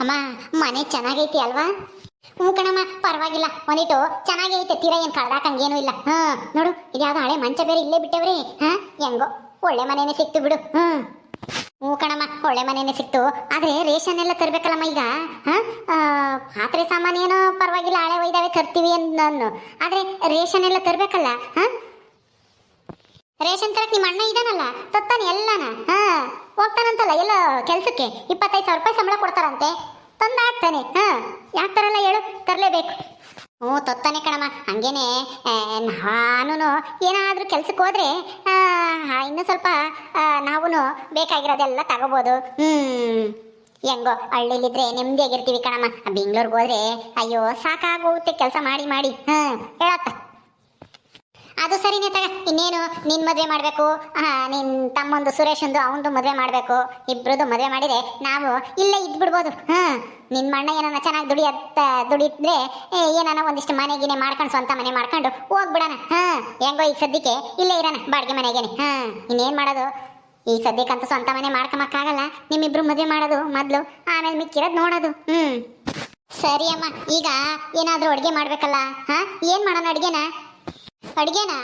ಅಮ್ಮ, ಮನೆ ಚೆನ್ನಾಗೈತಿ ಅಲ್ವಾ? ಹ್ಞೂ ಕಣಮ್ಮ, ಪರವಾಗಿಲ್ಲ. ಒಂದಿಟ್ಟು ಚೆನ್ನಾಗೈತೆ, ತೀರಾ ಏನು ಕಳ್ದಾಕಂಗೇನು ಇಲ್ಲ. ಹಾ ನೋಡು, ಇದ್ಯಾವ್ದು ಹಳೆ ಮಂಚ ಬೇರೆ ಇಲ್ಲೇ ಬಿಟ್ಟವ್ರಿ. ಹಾ ಹೆಂಗೋ, ಒಳ್ಳೆ ಮನೆನೇ ಸಿಕ್ತು ಬಿಡು. ಹ್ಞೂ. ಹ್ಞೂ ಕಣಮ್ಮ, ಒಳ್ಳೆ ಮನೆನೇ ಸಿಕ್ತು. ಆದರೆ ರೇಷನ್ ಎಲ್ಲ ತರಬೇಕಲ್ಲಮ್ಮ ಈಗ? ಹಾ ಪಾತ್ರೆ ಸಾಮಾನು ಏನೋ ಪರವಾಗಿಲ್ಲ, ಹಳೆ ಒಯ್ದಾವೆ, ತರ್ತೀವಿ ನಾನು ಆದರೆ ರೇಷನ್ ಎಲ್ಲ ತರಬೇಕಲ್ಲ? ಹಾ ರೇಷನ್ ತರಕ್ ನಿಮ್ಮ ಅಣ್ಣ ಇದಾನಲ್ಲ, ತತ್ತಾನೆ ಎಲ್ಲಾನ? ಹಾ, ಹೋಗ್ತಾನಂತಲ್ಲ ಎಲ್ಲ ಕೆಲ್ಸಕ್ಕೆ. ಇಪ್ಪತ್ತೈದು ಸಾವಿರ ರೂಪಾಯಿ ಸಂಬಳ ಕೊಡ್ತಾರಂತೆ. ತಂದಾಡ್ತಾನೆ ಹಾ, ಯಾಕೆ ತರಲ್ಲ ಹೇಳು? ತರಲೇಬೇಕು. ಹ್ಞೂ, ತತ್ತಾನೆ ಕಣಮ್ಮ. ಹಂಗೇನೆ ನಾನು ಏನಾದರೂ ಕೆಲ್ಸಕ್ಕೆ ಹೋದ್ರೆ ಇನ್ನು ಸ್ವಲ್ಪ ನಾವು ಬೇಕಾಗಿರೋದೆಲ್ಲ ತಗೋಬೋದು. ಹ್ಞೂ ಹೆಂಗೋ, ಹಳ್ಳಿಲಿದ್ರೆ ನೆಮ್ಮದಿಯಾಗಿರ್ತೀವಿ ಕಣಮ್ಮ. ಬೆಂಗ್ಳೂರಿಗೆ ಹೋದ್ರೆ, ಅಯ್ಯೋ, ಸಾಕಾಗೋಗುತ್ತೆ. ಕೆಲಸ ಮಾಡಿ ಮಾಡಿ. ಹ್ಞೂ ಹೇಳತ್ತ ಸರಿನೇ ತಗ ಇನ್ನೇನು ನಿನ್ ಮದುವೆ ಮಾಡಬೇಕು? ನಿನ್ ತಮ್ಮಂದು ಸುರೇಶಂದು ಅವನದು ಮದುವೆ ಮಾಡಬೇಕು. ಇಬ್ರದ್ದು ಮದುವೆ ಮಾಡಿದ್ರೆ ನಾವು ಇಲ್ಲೇ ಇದ್ಬಿಡ್ಬೋದು. ಹಾ, ನಿನ್ ಮಣ್ಣ ಏನಾನ ಚೆನ್ನಾಗಿ ದುಡಿಯತ್ತ, ದುಡಿದ್ರೆ ಏನಾನ ಒಂದಿಷ್ಟು ಮನೆ ಗಿನೆ ಮಾಡ್ಕೊಂಡು ಸ್ವಂತ ಮನೆ ಮಾಡ್ಕೊಂಡು ಹೋಗ್ಬಿಡಣ. ಹಾ, ಹೆಂಗೋ ಈಗ ಸದ್ಯಕ್ಕೆ ಇಲ್ಲೇ ಇರೋಣ, ಬಾಡಿಗೆ ಮನೆಗೇನೆ. ಹಾ, ಇನ್ನೇನ್ ಮಾಡೋದು? ಈ ಸದ್ಯಕ್ಕಂತೂ ಸ್ವಂತ ಮನೆ ಮಾಡ್ಕೊಂಬಕ್ಕಾಗಲ್ಲ ನಿಮ್ಮಿಬ್ರು ಮದುವೆ ಮಾಡೋದು ಮೊದ್ಲು. ಆಮೇಲೆ ಮಿಕ್ಕಿರೋದು ನೋಡೋದು. ಹ್ಮ್. ಸರಿ ಅಮ್ಮ, ಈಗ ಏನಾದರೂ ಅಡುಗೆ ಮಾಡ್ಬೇಕಲ್ಲ? ಹಾ, ಏನ್ ಮಾಡೋಣ ಅಡುಗೆನ? ಅಡ್ಗೆನಾ?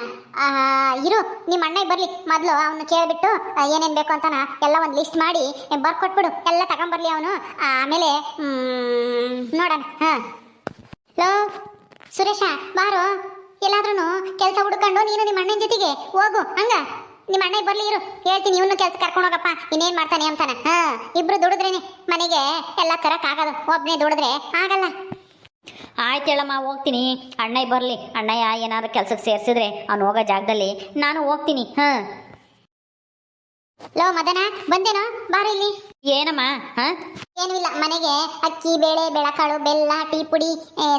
ಇರು ನಿಮ್ಮ ಅಣ್ಣ ಬರ್ಲಿ. ಮೊದಲು ಅವನು ಕೇಳಿಬಿಟ್ಟು ಏನೇನು ಬೇಕು ಅಂತಾನ ಎಲ್ಲ ಒಂದು ಲಿಸ್ಟ್ ಮಾಡಿ ಬರ್ಕೊಟ್ಬಿಡು. ಎಲ್ಲ ತಗೊಂಬರ್ಲಿ ಅವನು. ಆಮೇಲೆ ನೋಡೋಣ. ಹಾಂ. ಲೋ, ಸುರೇಶ, ಬಾರು. ಎಲ್ಲಾದ್ರೂ ಕೆಲಸ ಹುಡ್ಕೊಂಡು ನೀನು ನಿಮ್ಮ ಅಣ್ಣನ ಜೊತೆಗೆ ಹೋಗು. ಹಂಗ? ನಿಮ್ಮ ಅಣ್ಣ ಬರ್ಲಿ, ಇರು. ಹೇಳ್ತೀನಿ, ಇವನು ಕೆಲಸ ಕರ್ಕೊಂಡು ಹೋಗಪ್ಪ. ಇನ್ನೇನು ಮಾಡ್ತಾನೆ ಅಂತಾನ. ಹಾ, ಇಬ್ರು ದುಡಿದ್ರೇನೆ ಮನೆಗೆ ಎಲ್ಲ ತರಕ್ಕಾಗಲ್ಲ ಒಬ್ಬನೇ ದುಡಿದ್ರೆ ಆಗಲ್ಲ. ಆಯ್ತು ಹೇಳಮ್ಮ, ಹೋಗ್ತೀನಿ. ಅಣ್ಣಯ್ಯ ಬರಲಿ. ಅಣ್ಣಯ್ಯ ಏನಾದ್ರು ಕೆಲಸಕ್ಕೆ ಸೇರಿಸಿದ್ರೆ ಅವ್ನು ಹೋಗೋ ಜಾಗದಲ್ಲಿ ನಾನು ಹೋಗ್ತೀನಿ. ಹಾಂ. ಲೋ ಮದನ, ಬಂದೇನೋ? ಬಾರೋ ಇಲ್ಲಿ. ಏನಮ್ಮ ಏನೂ ಇಲ್ಲ ಮನೆಗೆ ಅಕ್ಕಿ ಬೇಳೆ ಬೆಳಕಾಳು ಬೆಲ್ಲ ಟೀ ಪುಡಿ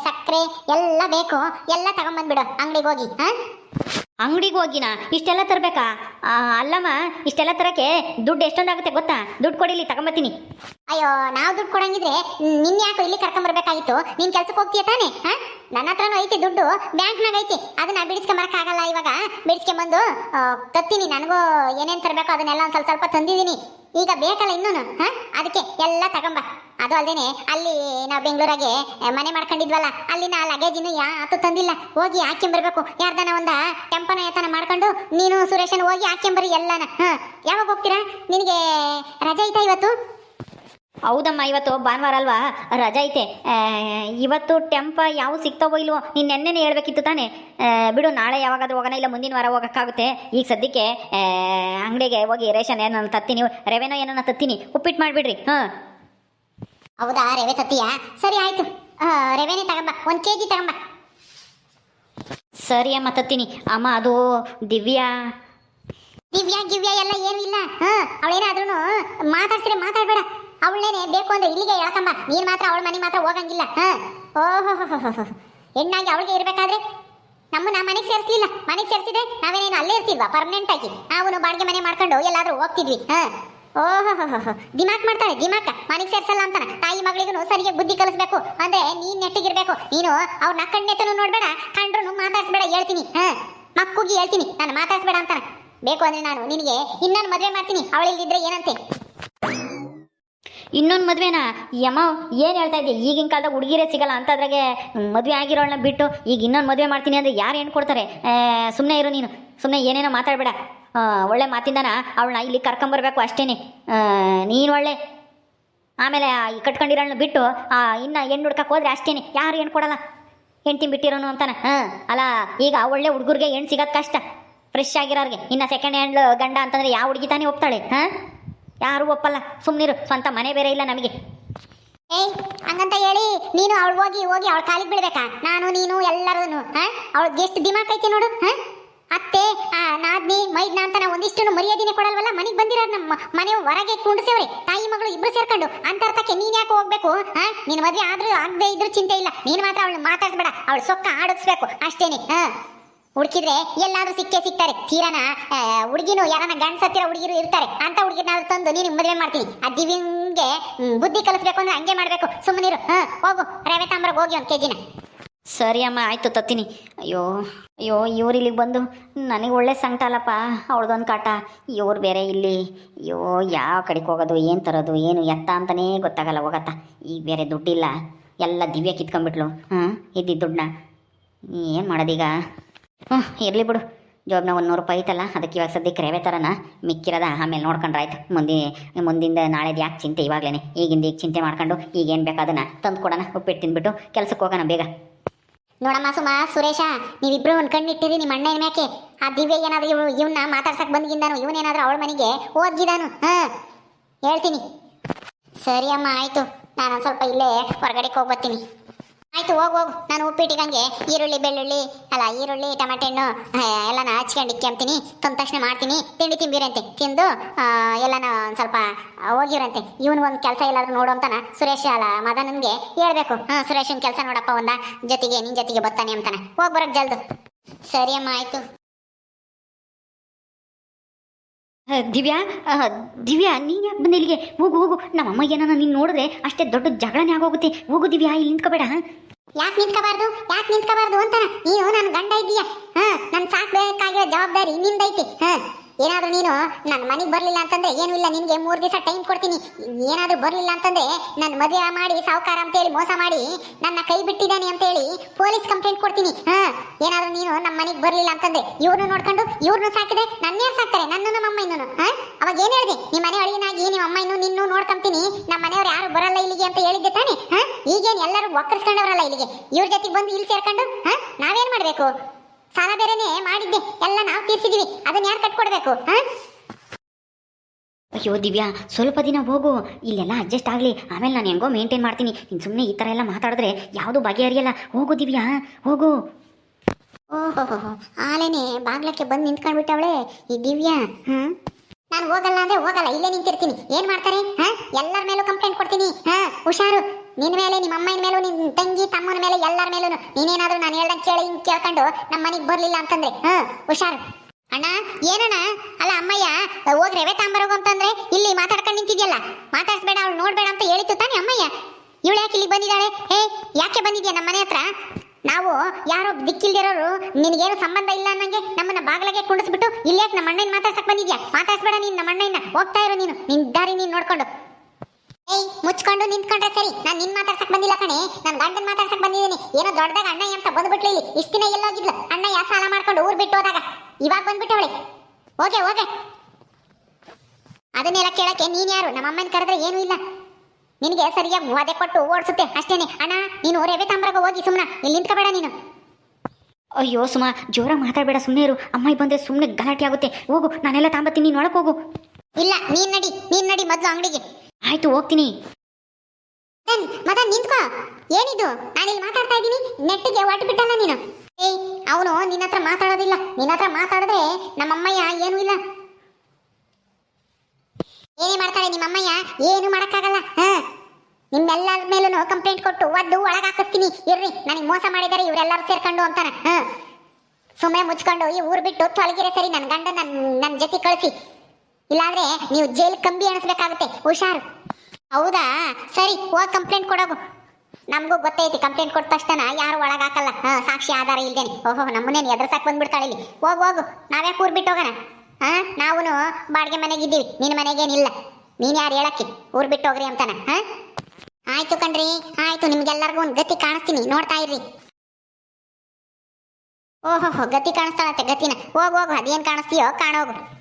ಸಕ್ಕರೆ ಎಲ್ಲ ಬೇಕು. ಎಲ್ಲ ತಗೊಂಬಂದ್ಬಿಡು ಅಂಗಡಿಗೆ ಹೋಗಿ ಹಾ? ಅಂಗಡಿಗೆ ಹೋಗಿನಾ? ಇಷ್ಟೆಲ್ಲ ತರಬೇಕಾ? ಅಲ್ಲಮ್ಮ ಇಷ್ಟೆಲ್ಲ ತರಕ್ಕೆ ದುಡ್ಡು ಎಷ್ಟೊಂದಾಗುತ್ತೆ ಗೊತ್ತಾ? ದುಡ್ಡು ಕೊಡಿ ಕೊಡಿಲಿ ತಗೊಂಬತ್ತೀನಿ. ಅಯ್ಯೋ ನಾವು ದುಡ್ಡು ಕೊಡಂಗಿದ್ರೆ ನಿನ್ ಯಾಕೋ ಇಲ್ಲಿ ಕರ್ಕೊಂಬರ್ಬೇಕಾಗಿತ್ತು ನೀನ್ ಕೆಲ್ಸಕ್ಕೆ ಹೋಗ್ತೀಯ ತಾನೆ ಹಾ? ನನ್ನ ಹತ್ರನೂ ಐತಿ ದುಡ್ಡು ಬ್ಯಾಂಕ್ನಾಗ ಐತಿ. ಅದನ್ನ ಬಿಡಿಸ್ಕೊಂಬರಕ್ಕಾಗಲ್ಲ ಇವಾಗ? ಬಿಡಿಸ್ಕೊಂಬಂದು ತತ್ತೀನಿ ನನಗೂ ಏನೇನ್ ತರಬೇಕು ಅದನ್ನೆಲ್ಲ ಒಂದು ಸ್ವಲ್ಪ ಸ್ವಲ್ಪ ತಂದಿದ್ದೀನಿ. ಈಗ ಬೇಕಲ್ಲ ಇನ್ನೂನು, ಹಾ? ಅದಕ್ಕೆ ಎಲ್ಲ ತಗೊಂಬ. ಅದು ಅಲ್ದೇನೆ, ಅಲ್ಲಿ ನಾವು ಬೆಂಗಳೂರಾಗೆ ಮನೆ ಮಾಡ್ಕೊಂಡಿದ್ವಲ್ಲ ಅಲ್ಲಿನ ಲಗೇಜ್ ಇನ್ನು ಯಾತು ತಂದಿಲ್ಲ. ಹೋಗಿ ಹಾಕ್ಕೊಂಬರ್ಬೇಕು ಯಾರ್ದನ ಒಂದ ಟೆಂಪನ ಮಾಡ್ಕೊಂಡು, ನೀನು ಸುರೇಶನ್ ಹೋಗಿ ಹಾಕ್ಕೊಂಬರಿ ಎಲ್ಲನ. ಹ, ಯಾವಾಗ ಹೋಗ್ತೀರಾ? ನಿನಗೆ ರಜೆ ಐತಾ ಇವತ್ತು? ಹೌದಮ್ಮ ಇವತ್ತು ಭಾನುವಾರ ಅಲ್ವಾ? ರಜಾ ಐತೆ. ಇವತ್ತು ಟೆಂಪ ಯಾವ ಸಿಗ್ತಾವೋ ಇಲ್ವೋ ನೀನು ನೆನ್ನೆನೇ ಹೇಳ್ಬೇಕಿತ್ತು ತಾನೇ. ಬಿಡು ನಾಳೆ ಯಾವಾಗಾದ್ರೂ ಹೋಗೋಣ ಇಲ್ಲ ಮುಂದಿನ ವಾರ ಹೋಗೋಕ್ಕಾಗುತ್ತೆ. ಈಗ ಸದ್ಯಕ್ಕೆ ಅಂಗಡಿಗೆ ಹೋಗಿ ರೇಷನ್ ಏನನ್ನ ತತ್ತೀನಿ ರೆವೆನೋ ಏನನ್ನ ತತ್ತೀನಿ. ಉಪ್ಪಿಟ್ಟು ಮಾಡಿಬಿಡ್ರಿ ಹಾಂ. ಹೌದಾ ರವೆ ತತ್ತೀಯಾ? ಸರಿ ಆಯ್ತು. ರೆವೆನೇ ತಗೊಂಬ ಕೆ ಕೆಜಿ ತಗೊಂಬ. ಸರಿ ಅಮ್ಮ ತತ್ತೀನಿ. ಅಮ್ಮ ಅದು ದಿವ್ಯಾ. ದಿವ್ಯಾ ಗಿವ್ಯಾ ಎಲ್ಲ ಏನು ಇಲ್ಲ? ಹಾ ಅವಳೇನಾದ್ರೂ ಮಾತಾಡ್ತೀರಿ ಮಾತಾಡ್ಬೇಡ. ಅವಳೇನೆ, ಬೇಕು ಅಂದ್ರೆ ಇಲ್ಲಿಗೆ ಹೇಳ್ಕೊಂಬ ನೀನ್ ಮಾತ್ರ ಅವಳ ಮನೆ ಮಾತ್ರ ಹೋಗಂಗಿಲ್ಲ. ಹಾ? ಓಹೋ ಹೆಣ್ಣಾಗಿ ಅವಳಿಗೆ ಇರ್ಬೇಕಾದ್ರೆ ನಮ್ಮನ್ನ ಮನೆಗೆ ಸೇರಿಸ್ಲಿಲ್ಲ. ಮನೆಗೆ ಸೇರಿಸಿದ್ರೆ ನಾವೇನೇನು ಅಲ್ಲೇ ಇರ್ತಿಲ್ವಾ ಪರ್ಮನೆಂಟ್ ಆಗಿ? ನಾವು ಬಾಡಿಗೆ ಮನೆ ಮಾಡ್ಕೊಂಡು ಎಲ್ಲಾದ್ರೂ ಹೋಗ್ತಿದ್ವಿ. ಹಾ? ಓಹೋ ದಿಮಾಕ್ ಮಾಡ್ತಾಳೆ, ದಿಮಾಕ. ಮನೆಗೆ ಸೇರ್ಸಲ್ಲ ಅಂತಾನೆ. ತಾಯಿ ಮಗಳಿಗೂ ಸರಿಗೆ ಬುದ್ಧಿ ಕಲಿಸ್ಬೇಕು. ಅಂದ್ರೆ ನೀನ್ ನೆಟ್ಟಿಗಿರ್ಬೇಕು. ನೀನು ಅವ್ರ ನಕ್ಕಣ್ಣೆತನು ನೋಡ್ಬೇಡ ಕಂಡ್ರು ಮಾತಾಡ್ಸ್ಬೇಡ, ಹೇಳ್ತೀನಿ. ಹಾ? ಮಕ್ಕುಗಿ ಹೇಳ್ತೀನಿ. ನಾನು ಮಾತಾಡ್ಸ್ಬೇಡ ಅಂತಾನೆ. ಬೇಕು ಅಂದ್ರೆ ನಾನು ನಿನಗೆ ಇನ್ನೊಂದು ಮದುವೆ ಮಾಡ್ತೀನಿ. ಅವಳಿಲ್ದಿದ್ರೆ ಏನಂತೆ? ಇನ್ನೊಂದು ಮದುವೆನಾ ಯಮ ಏನು ಹೇಳ್ತಾ ಇದ್ದೆ ಈಗಿನ ಕಾಲದಾಗ ಹುಡುಗಿರೇ ಸಿಗಲ್ಲ. ಅಂತದ್ರಾಗೆ ಮದುವೆ ಆಗಿರೋಳನ್ನ ಬಿಟ್ಟು ಈಗ ಇನ್ನೊಂದು ಮದುವೆ ಮಾಡ್ತೀನಿ ಅಂದರೆ ಯಾರು ಹೆಣ್ಣು ಕೊಡ್ತಾರೆ? ಸುಮ್ಮನೆ ಇರು ನೀನು ಸುಮ್ಮನೆ ಏನೇನೋ ಮಾತಾಡಬೇಡ. ಒಳ್ಳೆ ಮಾತಿಂದನ ಅವಳನ್ನ ಇಲ್ಲಿ ಕರ್ಕೊಂಬರ್ಬೇಕು ಅಷ್ಟೇ ನೀನು ಒಳ್ಳೆ. ಆಮೇಲೆ ಈ ಕಟ್ಕೊಂಡಿರೋಳನ್ನ ಬಿಟ್ಟು ಇನ್ನು ಹೆಣ್ಣು ಹುಡ್ಕಕ್ಕೆ ಹೋದ್ರೆ ಅಷ್ಟೇ ಯಾರು ಹೆಣ್ಣು ಕೊಡಲ್ಲ. ಹೆಂಡ್ತಿ ಬಿಟ್ಟಿರೋನು ಅಂತಾನೆ. ಹಾಂ, ಅಲ್ಲ, ಈಗ ಒಳ್ಳೆ ಹುಡುಗರಿಗೆ ಹೆಣ್ಣು ಸಿಗೋದು ಕಷ್ಟ. ಫ್ರೆಶ್ ಆಗಿರೋರಿಗೆ, ಇನ್ನು ಸೆಕೆಂಡ್ ಹ್ಯಾಂಡ್ ಗಂಡ ಅಂತಂದರೆ ಯಾವ ಹುಡುಗಿ ತಾನೇ ಹೋಗ್ತಾಳೆ ಹಾಂ? ಯಾರು ಒಪ್ಪಲ್ಲ. ಸುಮ್ಮನಿರು ಸ್ವಂತ ಮನೆ ಬೇರೆ ಇಲ್ಲ ನಮಗೆ. ಏಯ್ ಹಂಗಂತ ಹೇಳಿ ನೀನು ಅವಳು ಹೋಗಿ ಹೋಗಿ ಅವಳ ಕಾಲಿಗೆ ಬಿಡ್ಬೇಕಾ ನಾನು ನೀನು ಎಲ್ಲರೂ ಹಾ? ಅವಳಿಗೆ ಎಷ್ಟು ದಿಮಾಕ್ ಐತಿ ನೋಡು ಹಾ? ಅತ್ತೆ ಆ, ನಾದ್ನಿ ಮೈದ್ನ ಅಂತ ನಾವು ಒಂದಿಷ್ಟು ಮರ್ಯಾದಿನೇ ಕೊಡಲ್ವಲ್ಲ? ಮನೆಗೆ ಬಂದಿರೋ ನಮ್ಮ ಮನೆ ಹೊರಗೆ ಕುಂಡಿಸೇವ್ರಿ. ತಾಯಿ ಮಗಳು ಇಬ್ರು ಸೇರ್ಕೊಂಡು ಅಂತರ್ಥಕ್ಕೆ ನೀನ್ ಯಾಕೆ ಹೋಗ್ಬೇಕು ಹಾ? ನಿನ್ ಮದ್ವೆ ಆದ್ರೂ ಆಗದೆ ಇದ್ರೂ ಚಿಂತೆ ಇಲ್ಲ. ನೀನು ಮಾತ್ರ ಅವಳು ಮಾತಾಡ್ಸ್ಬೇಡ. ಅವಳು ಸೊಕ್ಕ ಆಡಿಸ್ಬೇಕು ಅಷ್ಟೇನೆ ಹಾ? ಹುಡುಕಿದ್ರೆ ಎಲ್ಲಾದ್ರೂ ಸಿಕ್ಕೇ ಸಿಗ್ತಾರೆ. ತೀರನ ಹುಡುಗಿನೂ ಯಾರನ್ನ ಗಂಡ್ಸ ಹತ್ತಿರ ಹುಡುಗಿರು ಇರ್ತಾರೆ ಅಂತ ಹುಡುಗಿನ ತಂದು ನೀನು ಮದುವೆ ಮಾಡ್ತೀನಿ. ಆ ದಿವ್ಯಂಗೆ ಹ್ಮ್, ಬುದ್ಧಿ ಕಲಿಸ್ಬೇಕು ಅಂದ್ರೆ ಹಂಗೆ ಮಾಡ್ಬೇಕು. ಸುಮ್ಮನಿರು ಹ್ಮ್ ಹೋಗು ರವೆ ತಾಮ್ರಗ್ ಹೋಗಿ ಒಂದು ಕೆಜಿನ. ಸರಿ ಅಮ್ಮ ಆಯಿತು ತತ್ತೀನಿ. ಅಯ್ಯೋ ಅಯ್ಯೋ ಇವ್ರು ಇಲ್ಲಿಗೆ ಬಂದು ನನಗೆ ಒಳ್ಳೆ ಸಂಕಟ ಅಲ್ಲಪ್ಪ. ಅವಳ್ದೊಂದು ಕಾಟ ಇವ್ರು ಬೇರೆ ಇಲ್ಲಿ. ಅಯ್ಯೋ ಯಾವ ಕಡೆಗೆ ಹೋಗೋದು ಏನು ತರೋದು ಏನು ಎತ್ತ ಅಂತಲೇ ಗೊತ್ತಾಗಲ್ಲ ಹೋಗತ್ತ. ಈಗ ಬೇರೆ ದುಡ್ಡಿಲ್ಲ. ಎಲ್ಲ ದಿವ್ಯ ಕಿತ್ಕೊಂಡ್ಬಿಟ್ಲು. ಹ್ಞೂ ಇದ್ದಿದ್ದು ದುಡ್ಡನ್ನ. ಏನು ಮಾಡೋದೀಗ? ಹ್ಞೂ ಇರಲಿ ಬಿಡು. ಜಾಬ್ನ ಒಂದು ನೂರು ರೂಪಾಯಿ ಐತಲ್ಲ ಅದಕ್ಕೆ ಇವಾಗ ಸದ್ಯಕ್ಕೆ ರೇವೆ ಥರನ ಮಿಕ್ಕಿರೋದ ಆಮೇಲೆ ನೋಡ್ಕೊಂಡ್ರೆ ಆಯ್ತು. ಮುಂದೆ, ಮುಂದಿಂದ ನಾಳೆದು ಯಾಕೆ ಚಿಂತೆ ಇವಾಗಲೇ ಈಗಿಂದ ಈಗ ಚಿಂತೆ ಮಾಡ್ಕೊಂಡು ಈಗ ಏನು ಬೇಕಾದನ್ನ ತಂದು ಕೊಡೋಣ ಉಪ್ಪಿಟ್ಟು ತಿಂದ್ಬಿಟ್ಟು ಕೆಲ್ಸಕ್ಕೆ ಹೋಗೋಣ ಬೇಗ. ನೋಡಮ್ಮ ಸುಮಾ, ಸುರೇಶ, ನೀವಿಬ್ರು ಒಂದು ಕಣ್ಣಿಟ್ಟಿರಿ ನಿಮ್ಮ ಅಣ್ಣ ಮ್ಯಾಕೆ? ಆ ದಿವ್ಯ ಏನಾದರೂ ಇವ್ ಇವನ್ನ ಮಾತಾಡ್ಸಕ್ಕೆ ಬಂದಿದ್ದಾನು ಇವನೇನಾದರೂ ಅವಳ ಮನೆಗೆ ಓದ್ಗಿದಾನು ಹಾಂ? ಹೇಳ್ತೀನಿ. ಸರಿ ಅಮ್ಮ, ಆಯಿತು. ನಾನು ಸ್ವಲ್ಪ ಇಲ್ಲೇ ಹೊರಗಡೆಗೆ ಹೋಗಿ ಬರ್ತೀನಿ ಆಯ್ತು, ಹೋಗು ಹೋಗು. ನಾನು ಉಪ್ಪಿಟ್ಟಿಗಂಗೆ ಈರುಳ್ಳಿ, ಬೆಳ್ಳುಳ್ಳಿ, ಅಲ್ಲ, ಈರುಳ್ಳಿ, ಟಮಾಟೆ ಹಣ್ಣು ಎಲ್ಲನ ಹಚ್ಕೊಂಡು ಇಕ್ಕಂತೀನಿ ತಂದ ತಕ್ಷಣ ಮಾಡ್ತೀನಿ. ತಿಂಡಿ ತಿಂಬಿರಂತೆ ತಿಂದು ಎಲ್ಲನ ಒಂದು ಸ್ವಲ್ಪ ಹೋಗಿರಂತೆ ಇವನು ಒಂದು ಕೆಲಸ ಎಲ್ಲಾದ್ರೂ ನೋಡು ಅಂತಾನ. ಸುರೇಶ್, ಅಲ್ಲ, ಮದನನ್ಗೆ ಹೇಳ್ಬೇಕು. ಹಾಂ, ಸುರೇಶನ್ ಕೆಲಸ ನೋಡಪ್ಪ ಒಂದ. ಜೊತೆಗೆ ನಿನ್ ಜೊತೆಗೆ ಬರ್ತಾನೆ ಅಂತಾನೆ. ಹೋಗಿ ಬರೋಕ್ಕೆ ಜಲ್ದು. ಸರಿ ಅಮ್ಮ, ಆಯ್ತು. ದಿವ್ಯಾ ದಿವ್ಯಾ, ನೀನು ಯಾಕೆ ಬಂದೆ ಇಲ್ಲಿಗೆ. ಹೋಗು ಹೋಗು. ನಮ್ಮ ಅಮ್ಮ ಏನಾನ ನೀನು ನೋಡಿದ್ರೆ ಅಷ್ಟೇ ದೊಡ್ಡ ಜಗಳನೇ ಆಗೋಗುತ್ತೆ. ಹೋಗು ದಿವ್ಯಾ, ಇಲ್ಲಿ ನಿಂತ್ಕೋಬೇಡ ಯಾಕೆ ನಿಂತ್ಕೋಬಾರ್ದು? ಯಾಕೆ ನಿಂತ್ಕೋಬಾರ್ದು ಅಂತಾನೆ? ನೀನು ನನ್ನ ಗಂಡ ಇದ್ದೀಯ, ಹಾ? ನನ್ ಸಾಕ್ಬೇಕಾಗಿರೋ ಜವಾಬ್ದಾರಿ ನಿಂದೈತಿ, ಹಾ? ಏನಾದ್ರೂ ನೀನು ನನ್ನ ಮನೆಗೆ ಬರ್ಲಿಲ್ಲ ಅಂತಂದ್ರೆ ಏನೂ ಇಲ್ಲ, ನಿನ್ಗೆ ಮೂರ್ ದಿವಸ ಟೈಮ್ ಕೊಡ್ತೀನಿ. ಏನಾದರೂ ಬರಲಿಲ್ಲ ಅಂತಂದ್ರೆ ನನ್ನ ಮದುವೆ ಮಾಡಿ, ಸಾವುಕಾರ ಅಂತೇಳಿ ಮೋಸ ಮಾಡಿ, ನನ್ನ ಕೈ ಬಿಟ್ಟಿದ್ದಾನೆ ಅಂತೇಳಿ ಪೊಲೀಸ್ ಕಂಪ್ಲೇಂಟ್ ಕೊಡ್ತೀನಿ. ಹಾ, ಏನಾದರೂ ನೀನು ನಮ್ಮ ಮನೆಗೆ ಬರ್ಲಿಲ್ಲ ಅಂತಂದ್ರೆ ಇವ್ರನ್ನ ನೋಡ್ಕೊಂಡು ಇವ್ರನ್ನೂ ಸಾಕಿದ್ರೆ ನನ್ನೇ ಸಾಕ್ತಾರೆ? ನನ್ನ ನಮ್ಮ ಹಾ? ಅವಾಗ ಏನು ಹೇಳಿದೆ? ನಿಮ್ಮ ಮನೆ ಒಳಗಿನಾಗಿ ನಿಮ್ಮ ಇನ್ನು ನಿನ್ನೂ ನೋಡ್ಕೊಂತೀನಿ ನಮ್ಮ ಮನೆಯವ್ರು ಯಾರು ಬರಲ್ಲ ಇಲ್ಲಿಗೆ ಅಂತ ಹೇಳಿದ್ದೆ ತಾನೆ, ಹಾ? ಈಗೇನು ಎಲ್ಲರೂ ಒಕ್ಕರ್ಸ್ಕೊಂಡವ್ರಲ್ಲ ಇಲ್ಲಿಗೆ? ಇವ್ರ ಜೊತೆಗೆ ಬಂದು ಇಲ್ಲಿ ಸೇರ್ಕೊಂಡು, ಹಾ? ನಾವೇನ್ ಮಾಡ್ಬೇಕು? ಸಾಲ ಬೇರೆನೆ ಮಾಡಿದ್ದೆ. ಎಲ್ಲ ನಾವು ತೀರ್ಸಿದೀವಿ. ಅದನ್ನ ಯಾರು ಕಟ್ಕೊಡ್ಬೇಕು ಹಾ? ಅಯ್ಯೋ ದಿವ್ಯಾ ಸ್ವಲ್ಪ ದಿನ ಹೋಗು. ಇಲ್ಲೆಲ್ಲ ಅಡ್ಜಸ್ಟ್ ಆಗಲಿ. ಆಮೇಲೆ ನಾನು ಹೆಂಗೋ ಮೇಂಟೈನ್ ಮಾಡ್ತೀನಿ. ನೀನು ಸುಮ್ಮನೆ ಈ ಥರ ಎಲ್ಲ ಮಾತಾಡಿದ್ರೆ ಯಾವುದು ಬಗೆಹರಿಯಲ್ಲ ಹೋಗು ದಿವ್ಯಾ ಹೋಗು. ಓಹೋ ಆಲೆನೆ ಬಾಗ್ಲಕ್ಕೆ ಬಂದು ನಿಂತ್ಕೊಂಡ್ಬಿಟ್ಟವಳೆ ಈ ದಿವ್ಯಾ ಹ್ಞೂ ನಾನು ಹೋಗಲ್ಲ ಅಂದ್ರೆ ಹೋಗಲ್ಲ. ಇಲ್ಲೇ ನಿಂತಿರ್ತೀನಿ. ಏನು ಮಾಡ್ತಾರೆ ಹಾಂ? ಎಲ್ಲರ ಮೇಲೂ ಕಂಪ್ಲೇಂಟ್ ಕೊಡ್ತೀನಿ ಹಾಂ? ಹುಷಾರು. ನಿನ್ ಮೇಲೆ ನಿಮ್ಮ ಅಮ್ಮನ ಮೇಲೂ ನಿನ್ನ ತಂಗಿ, ತಮ್ಮನ ಮೇಲೆ, ಎಲ್ಲರ ಮೇಲೂ ನೀನೇನಾದರೂ ನಾನು ಹೇಳ್ದಂಗೆ ಕೇಳಿ, ಹಿಂಗೆ ಕೇಳ್ಕೊಂಡು ನಮ್ಮ ಮನೆಗೆ ಬರಲಿಲ್ಲ ಅಂತಂದ್ರೆ. ಹಾ ಹುಷಾರು. ಅಣ್ಣ, ಏನಣ್ಣ? ಅಲ್ಲ, ಅಮ್ಮಯ್ಯ, ಹೋಗಿ ರವೆ ತಾಂಬರೋಗು ಅಂತಂದ್ರೆ ಇಲ್ಲಿ ಮಾತಾಡ್ಕೊಂಡು ನಿಂತಿದ್ಯಲ್ಲ? ಮಾತಾಡ್ಸ್ಬೇಡ, ಅವ್ಳು ನೋಡ್ಬೇಡ ಅಂತ ಹೇಳಿತ್ತು ತಾನೆ ಅಮ್ಮಯ್ಯ? ಇವಳು ಯಾಕೆ ಇಲ್ಲಿಗೆ ಬಂದಿದ್ದಾಳೆ? ಹೇ, ಯಾಕೆ ಬಂದಿದ್ಯಾ ನಮ್ಮ ಮನೆ ಹತ್ರ? ನಾವು ಯಾರೋ ದಿಕ್ಕಿಲ್ದಿರೋರು, ನಿನಗೇನು ಸಂಬಂಧ ಇಲ್ಲ ಅನ್ನಂಗೆ ನಮ್ಮನ್ನ ಬಾಗಿಲಿಗೆ ಕುಂಡಿಸ್ಬಿಟ್ಟು ಇಲ್ಯಾಕೆ ನಮ್ಮ ಅಣ್ಣನ ಮಾತಾಡ್ಸಕ್ ಬಂದಿದ್ಯಾ? ಮಾತಾಡ್ಸ್ಬೇಡ ನೀನು ನಮ್ಮ ಅಣ್ಣನ ಹೋಗ್ತಾ ಇರೋ ನೀನು. ನಿನ್ನ ದಾರಿ ನೀನು ನೋಡ್ಕೊಂಡು. ಮುಚ್ಕೊಂಡು ನಿಂತ್ಕೊಂಡ್ರೆ ಸರಿ. ನಾನು ನಿನ್ ಮಾತಾಡ್ಸಕ್ ಬಂದಿಲ್ಲ ಕಣೆ. ನಾನು ಗಂಡನ್ ಮಾತಾಡ್ಸಕ್ ಬಂದಿದ್ದೀನಿ. ಏನೋ ದೊಡ್ಡದಾಗ ಅಣ್ಣ ಅಂತ ಬಂದ್ಬಿಟ್ಲಿ ಇಷ್ಟು ದಿನ ಎಲ್ಲೋಗಿದ್ಲು ಅಣ್ಣ ಯಾ ಸಾಲ ಮಾಡ್ಕೊಂಡು ಊರ್ ಬಿಟ್ಟು ಹೋದಾಗ. ಇವಾಗ ಬಂದ್ಬಿಟ್ಟವಳೆ ಹೋಗೆ ಹೋಗೆ. ಅದನ್ನೆಲ್ಲ ಕೇಳಕ್ಕೆ ನೀನ್ ಯಾರು? ನಮ್ಮ ಅಮ್ಮನ ಕರೆದ್ರೆ ಏನೂ ಇಲ್ಲ. ನಿನಗೆ ಸರಿಯಾಗಿ ವಧೆ ಕೊಟ್ಟು ಓಡಿಸುತ್ತೆ. ಅಷ್ಟೇನೆ. ಅಣ್ಣ, ನೀನು ರೇವೆ ತಾಮ್ರಾಗ ಹೋಗಿ ಸುಮ್ಮನ ಇಲ್ಲಿ ನಿಂತ್ಕೋಬೇಡ ನೀನು. ಅಯ್ಯೋ ಸುಮಾ ಜೋರ ಮಾತಾಡಬೇಡ ಸುಮ್ಮನೆ ಇರು. ಅಮ್ಮ ಬಂದ್ರೆ ಸುಮ್ಮನೆ ಗಲಾಟೆ ಆಗುತ್ತೆ. ಹೋಗು, ನಾನೆಲ್ಲ ತಾಂಬತ್ತೀನಿ, ನೀನು ಒಳಗೆ ಹೋಗು. ಇಲ್ಲ, ನೀನ್ ನಡಿ ನೀನ್ ನಡಿ ಮೊದ್ಲು ಅಂಗಡಿಗೆ. ಆಯಿತು, ಹೋಗ್ತೀನಿ. ಮದನ್ ಮದನ್ ಏನಿದು? ನಾನು ಇಲ್ಲಿ ಮಾತಾಡ್ತಾ ಇದ್ದೀನಿ. ನೆಟ್ಟಿಗೆ ಒಟ್ಟು ಬಿಟ್ಟಲ್ಲ ನೀನು. ಏಯ್, ಅವನು ನಿನ್ನ ಹತ್ರ ಮಾತಾಡೋದಿಲ್ಲ. ನಿನ್ನ ಹತ್ರ ಮಾತಾಡಿದ್ರೆ ನಮ್ಮಮ್ಮಯ್ಯ ಏನೂ ಇಲ್ಲ. ಏನೇ ಮಾಡ್ತಾಳೆ ನಿಮ್ಮಮ್ಮಯ್ಯ? ಏನು ಮಾಡಕ್ಕಾಗಲ್ಲ. ಹಾ. ನಿಮ್ಮೆಲ್ಲರ ಮೇಲೂ ಕಂಪ್ಲೇಂಟ್ ಕೊಟ್ಟು ಒದ್ದು ಒಳಗೆ ಹಾಕಿಸ್ತೀನಿ. ಇರ್ರಿ, ನನಗೆ ಮೋಸ ಮಾಡಿದ್ದಾರೆ ಇವರೆಲ್ಲರೂ ಸೇರ್ಕೊಂಡು ಅಂತಾನೆ. ಹಾ. ಸುಮ್ಮನೆ ಮುಚ್ಕೊಂಡು ಈ ಊರು ಬಿಟ್ಟು ತೊಳಗಿರೆ ಸರಿ ನನ್ನ ಗಂಡ ನನ್ನ ನನ್ನ ಜೊತೆ ಕಳಿಸಿ. ಇಲ್ಲಾಂದ್ರೆ ನೀವು ಜೈಲ್ ಕಂಬಿ ಎಣಿಸ್ಬೇಕಾಗುತ್ತೆ. ಹುಷಾರು. ಹೌದಾ? ಸರಿ, ಹೋಗಿ ಕಂಪ್ಲೇಂಟ್ ಕೊಡೋಗು. ನಮಗೂ ಗೊತ್ತೈತಿ ಕಂಪ್ಲೇಂಟ್ ಕೊಟ್ಟ ತಕ್ಷಣ ಯಾರು ಒಳಗೆ ಹಾಕಲ್ಲ. ಹಾ, ಸಾಕ್ಷಿ ಆಧಾರ ಇಲ್ದೇನೆ. ಓಹೋ, ನಮ್ಮನ್ನೇನು ಎದುರ್ಸಕ್ ಬಂದ್ಬಿಡ್ತಾಳೆ ಇಲ್ಲಿ. ಹೋಗು ಹೋಗು. ನಾವ್ಯಾಕೆ ಊರ್ ಬಿಟ್ಟು ಹೋಗೋಣ? ಹಾ ನಾವು ಬಾಡಿಗೆ ಮನೆಗಿದ್ದೀವಿ ನಿನ್ನ ಮನೆಗೇನಿಲ್ಲ. ನೀನು ಯಾರು ಹೇಳಕ್ಕಿ? ಊರ್ ಬಿಟ್ಟು ಹೋಗ್ರಿ ಅಂತಾನೆ. ಹಾ? ಆಯ್ತು ಕಣ್ರಿ, ಆಯ್ತು. ನಿಮ್ಗೆಲ್ಲರಿಗೂ ಒಂದು ಗತಿ ಕಾಣಿಸ್ತೀನಿ. ನೋಡ್ತಾ ಇರ್ರಿ. ಓಹೋ, ಗತಿ ಕಾಣಿಸ್ತಾಳತ್ತೆ ಗತಿನ. ಹೋಗು ಹೋಗು. ಅದೇನ್ ಕಾಣಿಸ್ತೀಯೋ ಕಾಣೋಗು.